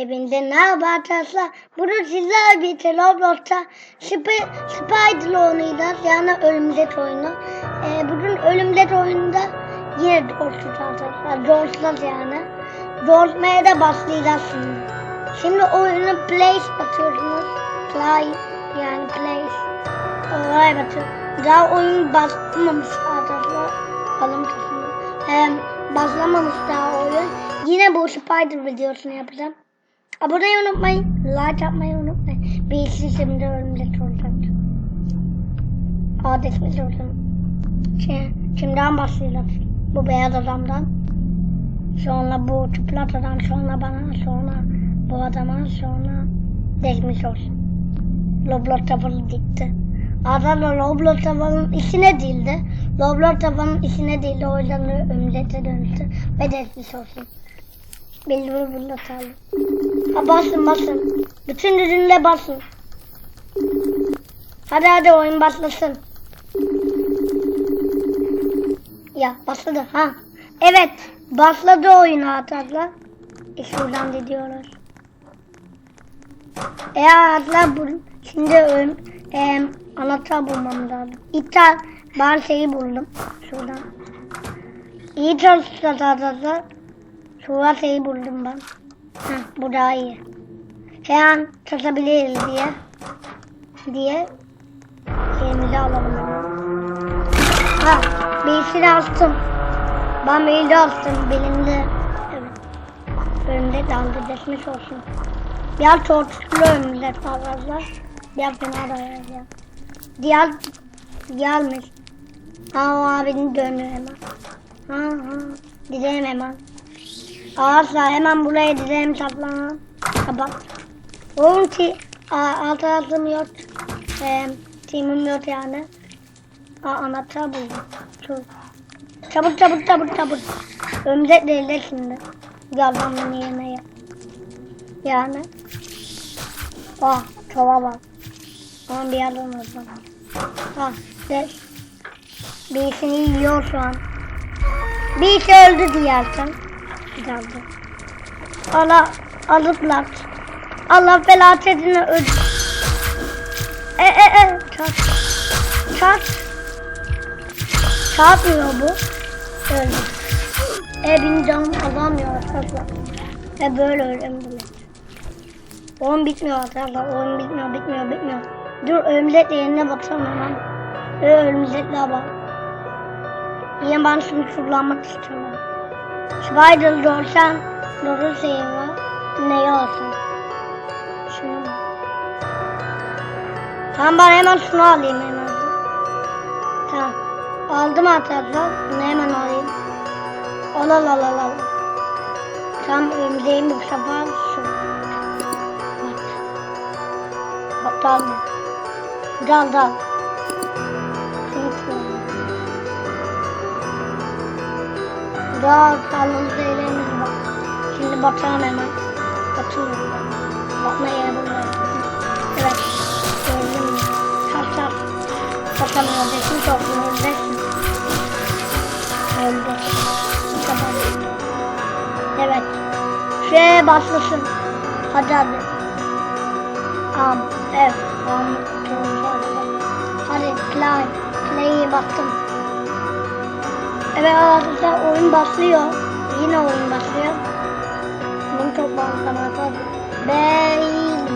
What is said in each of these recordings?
Hepinize merhaba arkadaşlar. Bugün sizler bir Roblox'ta Sp Spider oynayacağız. Yani Ölümdet oyunu. Ee, bugün Ölümdet oyununda yine Dorsuz arkadaşlar. Dorsuz yani. Dorsmaya da başlayacağız şimdi. Şimdi oyunu place atıyorsunuz. Play yani place. Olay batıyor. Daha oyun başlamamış arkadaşlar. Alım kısmı. Hem başlamamış daha oyun. Yine bu Spider videosunu yapacağım. Abone olmayı unutmayın. Like atmayı unutmayın. Bir şimdi örümcek olacak. Adetimiz olsun. Şimdi, şimdiden başlayacağız. Bu beyaz adamdan. Sonra bu çıplak adam. Sonra bana. Sonra bu adama. Sonra geçmiş olsun. Roblox tabanı dikti. Adana Roblox tabanın içine değildi. Roblox tabanın içine değildi. O yüzden örümcekte dönüştü. Ve geçmiş olsun. Belli bunu atalım. Ha basın basın. Bütün ürünle basın. Hadi hadi oyun başlasın. Ya başladı ha. Evet başladı oyun arkadaşlar. E şuradan gidiyoruz. E arkadaşlar bu şimdi ön, e, anahtar bulmam lazım. İptal ben şeyi buldum. Şuradan. İyi çalışacağız arkadaşlar. Şeyi buldum ben. Heh, bu daha iyi. Her an satabiliriz diye. Diye. Elimize alalım. Ha, birisini astım. Ben beni de astım. Belimde. Evet. Önümde daldı. Geçmiş olsun. Biraz çortuklu önümde fazla. Biraz fena da ya. Diğer gelmiş. Ha o abinin dönüyor hemen. Ha ha. Gidelim hemen. Ağaçlar hemen buraya dizelim saplanan. Kapat. Oğlum ki alt tarafım yok. Ee, timim yok yani. Aa, anahtar buldum. Çok. Çabuk çabuk çabuk çabuk. Ömzek değil de şimdi. Ben bunu yemeye. Yani. Ah çova bak. Ama bir yerden olsun. Ah ses. Birisini yiyor şu an. Birisi öldü diyersen. Geldi. Allah alıplar. Allah felaketini öl. E e e çat. Çat. Çarpmıyor bu. Öldü. E benim canım alamıyor arkadaşlar. E böyle ölüm bile. Oyun bitmiyor arkadaşlar. Oyun bitmiyor bitmiyor bitmiyor. Dur örümcek yerine bakalım hemen. E örümcekler bak. Yine ben şunu kullanmak istiyorum. Spider dorsan doğru şey var. Ne olsun? Şunu. Tamam ben hemen şunu alayım hemen. Tamam. Aldım arkadaşlar. Bunu hemen alayım. Al al al al al. Tam örümceğim bu sefer şu. Bak. Bak dal? Dal dal. Daha kalın şeylerimiz var. Şimdi bakalım hemen. Batıyorum ben. Bakma yere bulmuyorum. Evet. Gördüm mü? Çat çat. Bakalım öleceksin çok öleceksin? Öldü. Bu kadar. Evet. Şuraya başlasın. Hadi hadi. Am. Evet. Am. Hadi play. Play'e bastım. Evet arkadaşlar oyun başlıyor. Yine oyun başlıyor. Bunu çok bağlamak Beylim.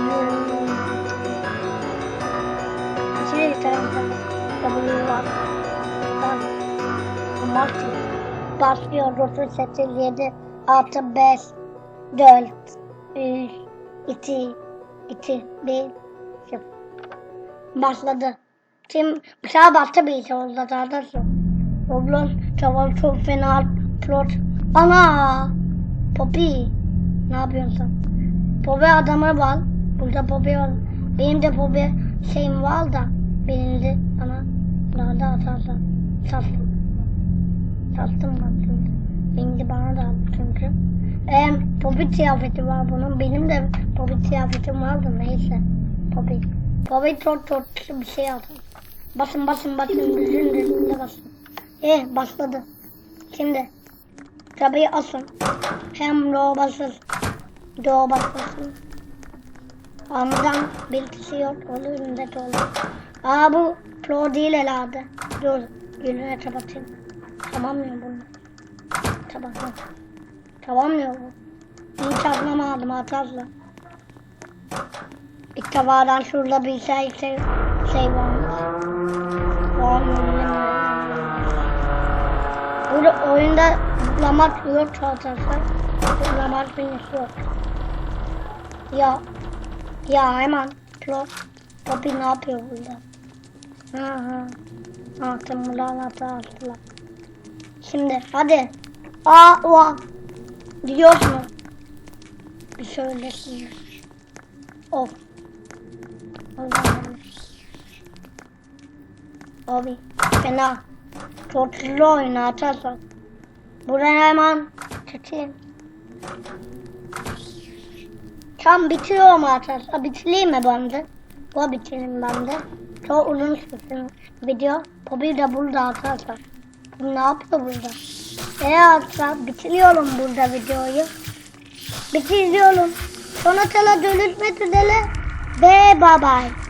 İçine bir tane W var. Martin. Başlıyor. Rotun sesi 7 artı 5 4 3 2 2 1 0 Başladı. Şimdi bir şey başta bir şey oldu zaten. Roblox çaval çok fena plot. Ana! Poppy. Ne yapıyorsun sen? Poppy adama var. Burada Poppy var. Benim de Poppy şeyim var da. Benim de ana. Daha da atarsan. Sattım. Sattım ben şimdi. Benim de bana da çünkü. Ee, Poppy kıyafeti var bunun. Benim de Poppy kıyafetim vardı neyse. Poppy. Poppy çok çok bir şey aldı. Basın basın basın. Düzün de basın. Eh başladı. Şimdi tabii asın. Hem robasız. Doğu bakmasın. Anladan bilgisi yok. Onun önünde de olur. Aa bu pro değil herhalde. Dur. Gülüne kapatayım. Tamamlıyor bunu. Tamamlıyor. Tamamlıyor bu. İyi çakmamadım hatasla. İlk defadan şurada bir şey şey, şey. Varmış. Burada oyunda zıplamak yok arkadaşlar. Zıplamak bilgisi yok. Ya. Ya hemen. Pro. Poppy ne yapıyor burada? Ha ha. Ha tımırlar attılar. Şimdi hadi. Aa oha. Gidiyoruz mu? Bir söylesin. Of. Allah'ım. Abi fena. Çok hızlı oyun atarsan. Buraya hemen çekeyim. Tam bitiyorum arkadaşlar. Bitireyim mi ben de? Bu bitireyim ben de. Çok uzun sürsün video. Poppy de burada arkadaşlar. Bu ne yapıyor burada? Eee arkadaşlar bitiriyorum burada videoyu. Bitiriyorum. Sonra sana dönüşmek üzere. Ve bye bye.